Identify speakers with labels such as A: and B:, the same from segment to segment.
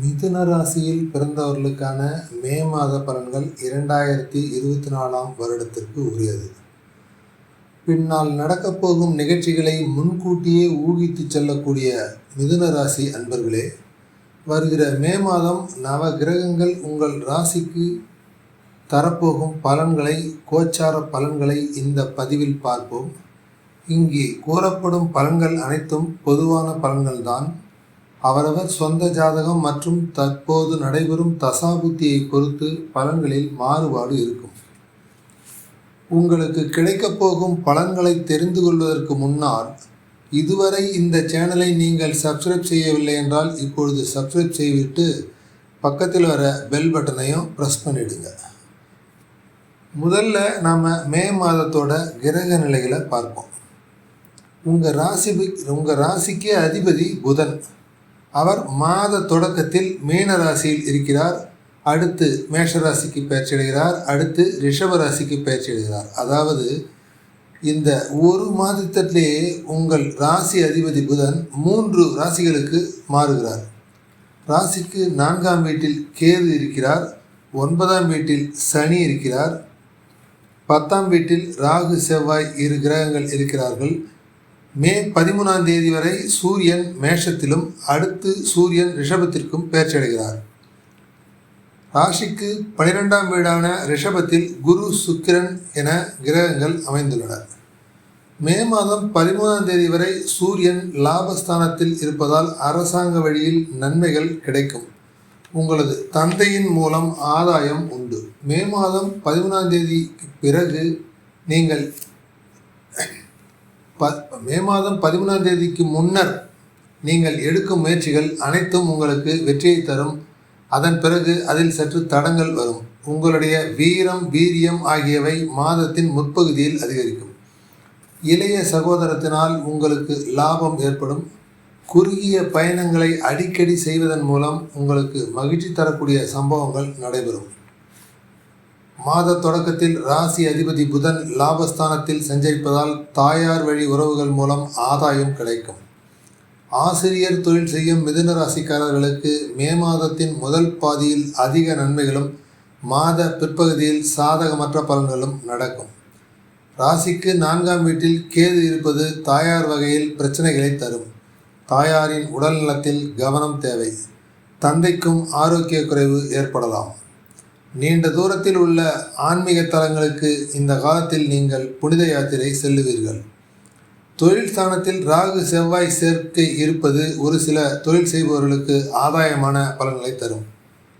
A: மிதுன ராசியில் பிறந்தவர்களுக்கான மே மாத பலன்கள் இரண்டாயிரத்தி இருபத்தி நாலாம் வருடத்திற்கு உரியது. பின்னால் நடக்கப் போகும் நிகழ்ச்சிகளை முன்கூட்டியே ஊகித்துச் செல்லக்கூடிய மிதுன ராசி அன்பர்களே வருகிற மே மாதம் நவ கிரகங்கள் உங்கள் ராசிக்கு தரப்போகும் பலன்களை கோச்சார பலன்களை இந்த பதிவில் பார்ப்போம். இங்கே கூறப்படும் பலன்கள் அனைத்தும் பொதுவான பலன்கள்தான். அவரவர் சொந்த ஜாதகம் மற்றும் தற்போது நடைபெறும் தசாபுத்தியை பொறுத்து பலன்களில் மாறுபாடு இருக்கும். உங்களுக்கு கிடைக்கப் போகும் பலன்களை தெரிந்து கொள்வதற்கு முன்னால் இதுவரை இந்த சேனலை நீங்கள் சப்ஸ்கிரைப் செய்யவில்லை என்றால் இப்பொழுது சப்ஸ்கிரைப் செய்துவிட்டு பக்கத்தில் வர பெல் பட்டனையும் ப்ரெஸ் பண்ணிவிடுங்க முதல்ல நாம் மே மாதத்தோட கிரக நிலைகளை பார்ப்போம். உங்கள் ராசி உங்கள் ராசிக்கு அதிபதி புதன். அவர் மாத தொடக்கத்தில் மீன ராசியில் இருக்கிறார். அடுத்து மேஷ ராசிக்கு அடுத்து ரிஷபராசிக்கு ராசிக்கு அதாவது இந்த ஒரு மாதத்திலேயே உங்கள் ராசி அதிபதி புதன் மூன்று ராசிகளுக்கு மாறுகிறார். ராசிக்கு நான்காம் வீட்டில் கேது இருக்கிறார். ஒன்பதாம் வீட்டில் சனி இருக்கிறார். பத்தாம் வீட்டில் ராகு செவ்வாய் இரு கிரகங்கள் இருக்கிறார்கள். மே பதிமூணாம் தேதி வரை சூரியன் மேஷத்திலும் அடுத்து சூரியன் ரிஷபத்திற்கும் பெயர்ச்சியடைகிறார். ராசிக்கு பனிரெண்டாம் வீடான ரிஷபத்தில் குரு சுக்கிரன் என கிரகங்கள் அமைந்துள்ளனர் மே மாதம் பதிமூணாம் தேதி வரை சூரியன் லாபஸ்தானத்தில் இருப்பதால் அரசாங்க வழியில் நன்மைகள் கிடைக்கும். உங்களது தந்தையின் மூலம் ஆதாயம் உண்டு. மே மாதம் பதிமூணாம் தேதிக்கு பிறகு நீங்கள் ப மே மாதம் பதிமூணாம் தேதிக்கு முன்னர் நீங்கள் எடுக்கும் முயற்சிகள் அனைத்தும் உங்களுக்கு வெற்றியை தரும். அதன் பிறகு அதில் சற்று தடங்கள் வரும். உங்களுடைய வீரம் வீரியம் ஆகியவை மாதத்தின் முற்பகுதியில் அதிகரிக்கும். இளைய சகோதரத்தினால் உங்களுக்கு லாபம் ஏற்படும். குறுகிய பயணங்களை அடிக்கடி செய்வதன் மூலம் உங்களுக்கு மகிழ்ச்சி தரக்கூடிய சம்பவங்கள் நடைபெறும். மாத தொடக்கத்தில் ராசி அதிபதி புதன் லாபஸ்தானத்தில் சஞ்சரிப்பதால் தாயார் வழி உறவுகள் மூலம் ஆதாயம் கிடைக்கும். ஆசிரியர் தொழில் செய்யும் மிதுன ராசிக்காரர்களுக்கு மே மாதத்தின் முதல் பாதியில் அதிக நன்மைகளும் மாத பிற்பகுதியில் சாதகமற்ற பலன்களும் நடக்கும். ராசிக்கு நான்காம் வீட்டில் கேது இருப்பது தாயார் வகையில் பிரச்சனைகளை தரும். தாயாரின் உடல் நலத்தில் கவனம் தேவை. தந்தைக்கும் ஆரோக்கிய குறைவு ஏற்படலாம். நீண்ட தூரத்தில் உள்ள ஆன்மீக தலங்களுக்கு இந்த காலத்தில் நீங்கள் புனித யாத்திரை செல்லுவீர்கள். தொழில் ஸ்தானத்தில் ராகு செவ்வாய் சேர்க்கை இருப்பது ஒரு சில தொழில் செய்பவர்களுக்கு ஆதாயமான பலன்களை தரும்.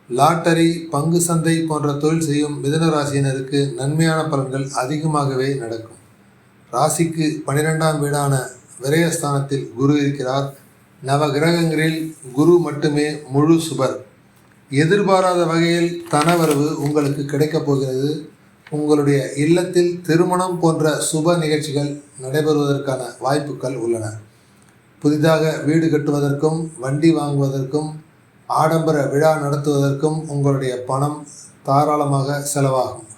A: லாட்டரி பங்கு சந்தை போன்ற தொழில் செய்யும் மிதன ராசியினருக்கு நன்மையான பலன்கள் அதிகமாகவே நடக்கும். ராசிக்கு பனிரெண்டாம் வீடான விரயஸ்தானத்தில் குரு இருக்கிறார். நவ கிரகங்களில் குரு மட்டுமே முழு சுபர். எதிர்பாராத வகையில் தனவரவு உங்களுக்கு கிடைக்கப் போகிறது. உங்களுடைய இல்லத்தில் திருமணம் போன்ற சுப நிகழ்ச்சிகள் நடைபெறுவதற்கான வாய்ப்புகள் உள்ளன. புதிதாக வீடு கட்டுவதற்கும் வண்டி வாங்குவதற்கும் ஆடம்பர விழா நடத்துவதற்கும் உங்களுடைய பணம் தாராளமாக செலவாகும்.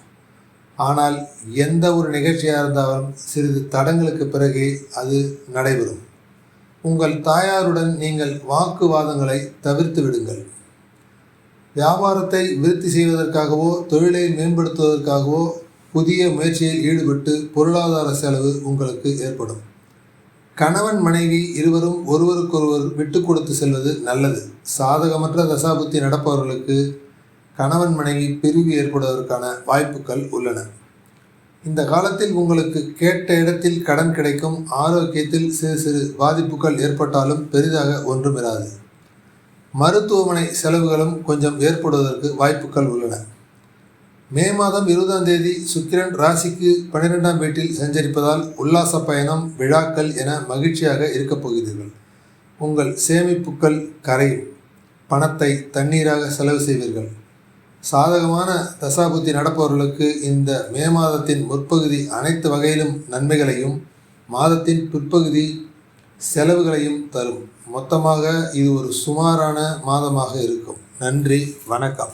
A: ஆனால் எந்த ஒரு நிகழ்ச்சியாக இருந்தாலும் சிறிது தடங்களுக்கு பிறகே அது நடைபெறும். உங்கள் தாயாருடன் நீங்கள் வாக்குவாதங்களை தவிர்த்து விடுங்கள். வியாபாரத்தை விருத்தி செய்வதற்காகவோ தொழிலை மேம்படுத்துவதற்காகவோ புதிய முயற்சியில் ஈடுபட்டு பொருளாதார செலவு உங்களுக்கு ஏற்படும். கணவன் மனைவி இருவரும் ஒருவருக்கொருவர் விட்டு கொடுத்து செல்வது நல்லது. சாதகமற்ற தசாபுத்தி நடப்பவர்களுக்கு கணவன் மனைவி பிரிவு ஏற்படுவதற்கான வாய்ப்புகள் உள்ளன. இந்த காலத்தில் உங்களுக்கு கேட்ட இடத்தில் கடன் கிடைக்கும் ஆரோக்கியத்தில் சிறு சிறு பாதிப்புகள் ஏற்பட்டாலும் பெரிதாக ஒன்றுமிராது மருத்துவமனை செலவுகளும் கொஞ்சம் ஏற்படுவதற்கு வாய்ப்புகள் உள்ளன. மே மாதம் இருபதாம் தேதி சுக்கிரன் ராசிக்கு பன்னிரெண்டாம் வீட்டில் சஞ்சரிப்பதால் உல்லாச பயணம் விழாக்கள் என மகிழ்ச்சியாக இருக்கப் போகிறீர்கள். உங்கள் சேமிப்புகள் கரையும். பணத்தை தண்ணீராக செலவு செய்வீர்கள். சாதகமான தசாபுத்தி நடப்பவர்களுக்கு இந்த மே மாதத்தின் முற்பகுதி அனைத்து வகையிலும் நன்மைகளையும் மாதத்தின் பிற்பகுதி செலவுகளையும் தரும். மொத்தமாக இது ஒரு சுமாரான மாதமாக இருக்கும். நன்றி வணக்கம்.